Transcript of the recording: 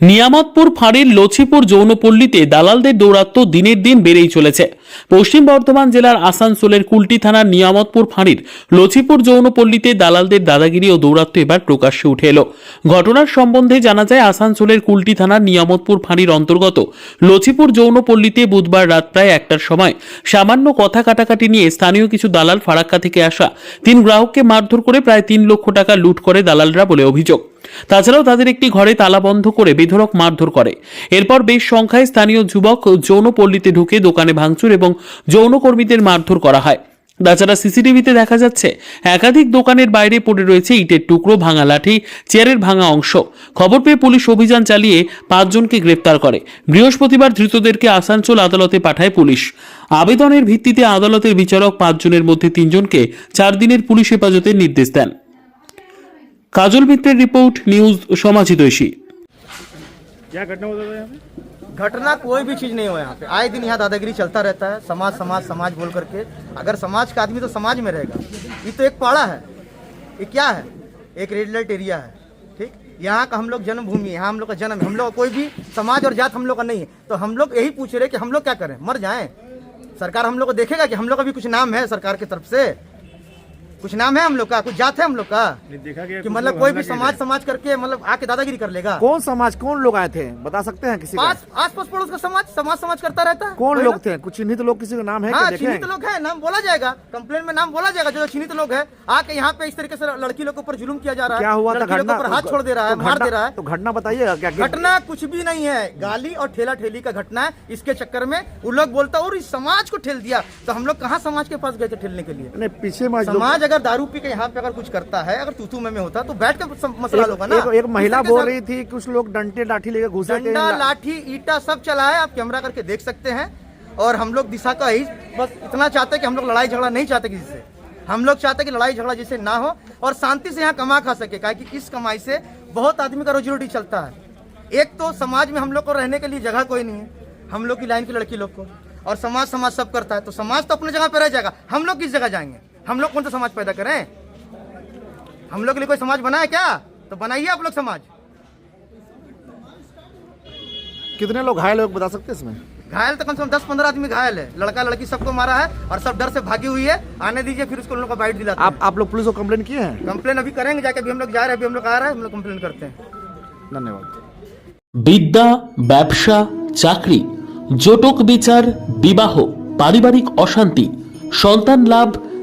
নিয়ামতপুর ফাঁড়ির লছিপুর যৌনপল্লীতে দালালদের দৌরাত্ম্য দিনের দিন বেড়েই চলেছে। পশ্চিম বর্ধমান জেলার আসানসোলের কুলটি থানার নিয়ামতপুর ফাঁড়ির লছিপুর যৌনপল্লীতে দালালদের দাদাগিরি ও দৌরাত্ম্য এবার প্রকাশ্যে উঠে এলো। ঘটনার সম্বন্ধে জানা যায়, আসানসোলের কুলটি থানার নিয়ামতপুর ফাঁড়ির অন্তর্গত লছিপুর যৌনপল্লীতে বুধবার রাত প্রায় একটার সময় সামান্য কথা কাটাকাটি নিয়ে স্থানীয় কিছু দালাল ফারাক্কা থেকে আসা তিন গ্রাহককে মারধর করে প্রায় তিন লক্ষ টাকা লুট করে দালালরা বলে অভিযোগ। তাছাড়াও তাদের একটি ঘরে তালা বন্ধ করে বেধড়ক মারধর করে। এরপর বেশ সংখ্যায় স্থানীয় যুবক যৌনপল্লীতে ঢুকে দোকানে ভাঙচুর এবং যৌনকর্মীদের মারধর করা হয়। তাছাড়া সিসিটিভিতে দেখা যাচ্ছে, একাধিক দোকানের বাইরে পড়ে রয়েছে ইটের টুকরো, ভাঙা লাঠি, চেয়ারের ভাঙা অংশ। খবর পেয়ে পুলিশ অভিযান চালিয়ে পাঁচজনকে গ্রেপ্তার করে। বৃহস্পতিবার ধৃতদেরকে আসানসোল আদালতে পাঠায় পুলিশ। আবেদনের ভিত্তিতে আদালতের বিচারক পাঁচজনের মধ্যে তিনজনকে চার দিনের পুলিশ হেফাজতের নির্দেশ দেন। কাজল মিত্রের রিপোর্ট নিউজ সমাজিতৈষী घटना कोई भी चीज़ नहीं हो यहाँ पे। आए दिन यहाँ दादागिरी चलता रहता है, समाज समाज समाज बोल करके। अगर समाज का आदमी तो समाज में रहेगा। ये तो एक पाड़ा है। ये क्या है? एक रेड लाइट एरिया है, ठीक? यहाँ का हम लोग जन्मभूमि है, यहाँ हम लोग का जन्म है। हम लोग का कोई भी समाज और जात हम लोग का नहीं है। तो हम लोग यही पूछ रहे कि हम लोग क्या करें? मर जाएँ? सरकार हम लोग को देखेगा कि हम लोग का भी कुछ नाम है सरकार की तरफ़ से? कुछ नाम है हम लोग का कुछ जात है हम लोग का? देखा गया कि मतलब कोई भी समाज समाज करके मतलब आके दादागिरी कर लेगा? कौन समाज कौन लोग आए थे? बता सकते हैं किसी पास आस पास पड़ोस का समाज समाज समाज करता रहता? है कौन लोग थे? कुछ चिन्हित लोग किसी का नाम है हाँ चिन्हित लोग है नाम बोला जाएगा। कम्प्लेन में नाम बोला जाएगा जो चिन्हित लोग है। आके यहाँ पे इस तरीके से लड़की लोग के ऊपर जुलूम किया जा रहा है। क्या हुआ था? घटना हाथ छोड़ दे रहा है तो मार दे रहा है। तो घटना बताइएगा क्या क्या- घटना कुछ भी नहीं है। गाली और ठेला ठेली का घटना है। इसके चक्कर में वो लोग बोलता और इस समाज को ठेल दिया। तो हम लोग कहाँ समाज के पास गए थे ठेलने के लिए? पीछे समाज अगर दारू पी के यहाँ पे अगर कुछ करता है अगर तूतू में में होता तो बैठ के मसला होगा ना। एक, एक, महिला बोल रही थी कुछ लोग डंटे लाठी लेकर घुसे डंडा लाठी ईटा सब चला है आप कैमरा करके देख सकते हैं। और हम लोग दिशा का ही बस इतना चाहते हैं कि हम लोग लड़ाई झगड़ा नहीं चाहते किसी से। हम लोग चाहते हैं कि लड़ाई झगड़ा जिससे ना हो और शांति से यहाँ कमा खा सके। क्या कि इस कमाई से बहुत आदमी का रोजी रोटी चलता है। एक तो समाज में हम लोग को रहने के लिए जगह कोई नहीं है। हम लोग की लाइन की लड़की लोग को। और समाज समाज सब करता है। तो समाज तो अपने जगह पे रह जाएगा। हम लोग किस जगह जाएँगे? हम लोग कौन सा समाज पैदा करें हम लोग के लिए कोई समाज बना है क्या तो बनाइए आप लोग समाज कितने लोग घायल लोग बता सकते हैं इसमें घायल तो कम से कम दस पंद्रह आदमी घायल है लड़का लड़की सबको मारा है और सब डर से भागी हुई है आने दीजिए फिर उसको उन लोग को बाइट दिलाते आप आप लोग पुलिस को कंप्लेन किए हैं कंप्लेन अभी करेंगे जाके अभी हम लोग जा रहे हैं अभी हम लोग आ रहे हैं हम लोग कंप्लेन करते हैं धन्यवाद বিদ্যা ব্যবসা চাকরি জটক বিচার বিবাহ পারিবারিক অশান্তি সন্তান লাভ